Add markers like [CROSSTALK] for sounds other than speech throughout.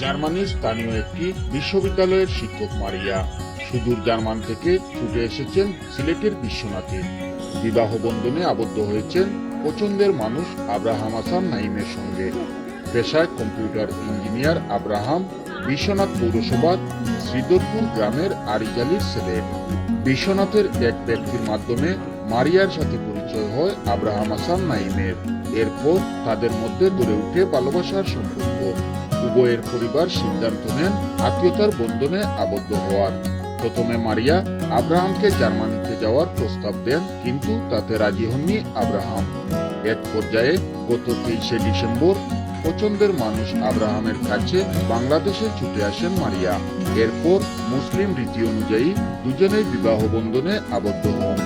জার্মানির স্থানীয় একটি বিশ্ববিদ্যালয়ের শিক্ষক মারিয়া। সুদূর জার্মান থেকে ছুটে এসেছেন সিলেটের বিশ্বনাথে। বিবাহ বন্ধনে আবদ্ধ হয়েছেন পছন্দের মানুষ আব্রাহাম হাসান নাইমের সঙ্গে। পেশায় কম্পিউটার ইঞ্জিনিয়ার আব্রাহাম, বিশ্বনাথ পৌরসভার শ্রীধরপুর গ্রামের আরিজালির ছেলে। বিশ্বনাথের এক ব্যক্তির মাধ্যমে মারিয়ার সাথে পরিচয় হয় আব্রাহাম হাসান নাইমের। এরপর তাদের মধ্যে গড়ে ওঠে ভালোবাসার সম্পর্ক। উভয়ের পরিবার সিদ্ধান্ত নেন আত্মীয়তার বন্ধনে আবদ্ধ হওয়ার। প্রথমে মারিয়া আব্রাহামকে জার্মানিতে যাওয়ার প্রস্তাব দেন, কিন্তু তাতে রাজি হননি আব্রাহাম। এক পর্যায়ে গত তেইশে ডিসেম্বর পছন্দের মানুষ আব্রাহামের কাছে বাংলাদেশে ছুটে আসেন মারিয়া। এরপর মুসলিম রীতি অনুযায়ী দুজনেই বিবাহ বন্ধনে আবদ্ধ হন।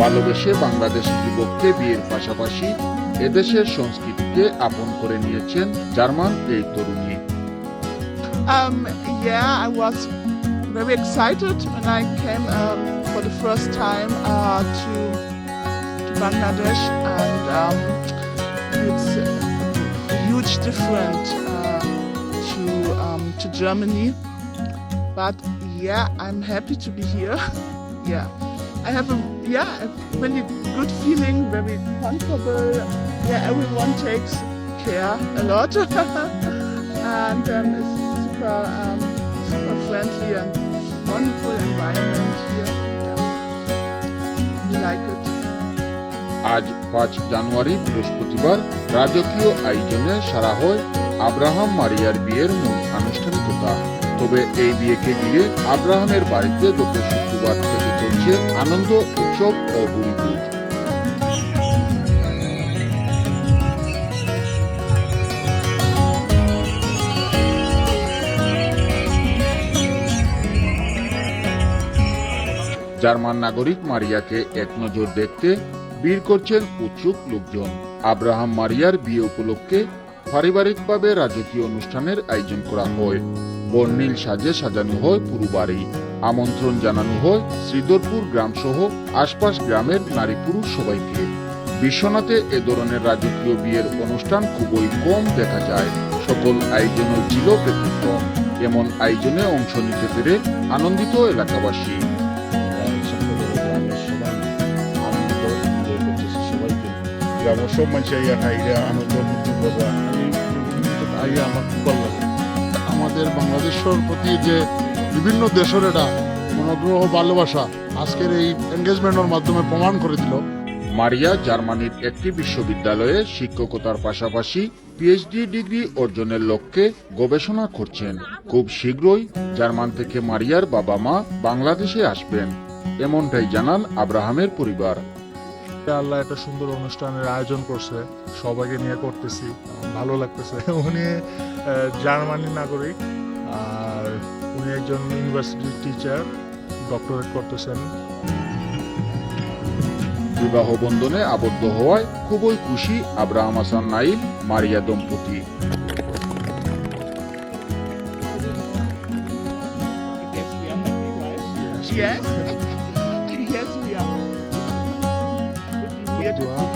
ভালোবেসে বাংলাদেশি যুবককে বিয়ের পাশাপাশি এদেশের সংস্কৃতিকে আপন করে নিয়েছেন জার্মান এই তরুণী Um, yeah, I was very excited when I came um, for the first time uh, to, to Bangladesh, and um, it's a huge difference uh, to um, to Germany. But yeah, I'm happy to be here. yeah, I have a yeah a really good feeling, very comfortable. Yeah, everyone takes care a lot, and um, it's super um, super friendly and wonderful environment here. Yeah. We like it. আজ পাঁচ জানুয়ারি বৃহস্পতিবার রাজকীয় আয়োজনে সারা হয় Abraham মারিয়ার বিয়ের মূল আনুষ্ঠানিকতা তবে এই বিয়েকে ঘিরে আব্রাহামের বাড়িতে গত শুক্রবার থেকে চলছে আনন্দ, উৎসব ও বুড়িপুজ জার্মান নাগরিক মারিয়াকে এক নজর দেখতে ভিড় করছেন উৎসুক লোকজন। আব্রাহাম মারিয়ার বিয়ে উপলক্ষে পারিবারিকভাবে রাজকীয় অনুষ্ঠানের আয়োজন করা হয়। বর্ণিল সাজে সাজানো হয় পুরো বাড়ি আমন্ত্রণ জানানো হয় শ্রীধরপুর গ্রাম সহ আশপাশ গ্রামের নারী পুরুষ সবাইকে বিশ্বনাথে এ ধরনের রাজকীয় বিয়ের অনুষ্ঠান খুবই কম দেখা যায় সকল আয়োজনও ছিল ব্যতিক্রম এমন আয়োজনে অংশ নিতে পেরে আনন্দিত এলাকাবাসী গ্রামের সব মানুষ আইয়া আনন্দ আমি আমার খুব ভালো আমাদের বাংলাদেশের প্রতি যে বিভিন্ন দেশের এটা মনোগ্রহ, ভালোবাসা আজকের এই এঙ্গেজমেন্টের মাধ্যমে প্রমাণ করে দিল। মারিয়া, জার্মানির একটি বিশ্ববিদ্যালয়ে শিক্ষকতার পাশাপাশি পিএইচডি ডিগ্রি অর্জনের লক্ষ্যে গবেষণা করছেন। খুব শীঘ্রই জার্মান থেকে মারিয়ার বাবা মা বাংলাদেশে আসবেন। এমনটাই জানান আব্রাহামের পরিবার। আল্লাহ একটা সুন্দর অনুষ্ঠানের আয়োজন করছে সবাইকে নিয়ে করতেছি ভালো লাগতেছে। [LAUGHS] উনি আহ, জার্মানি নাগরিক আর উনি একজন ইউনিভার্সিটির টিচার ডক্টরেট করতেছেন। বিবাহ বন্ধনে আবদ্ধ হওয়ায় খুবই খুশি আব্রাহাম হাসান নাইল মারিয়া দম্পতি। Yes, dua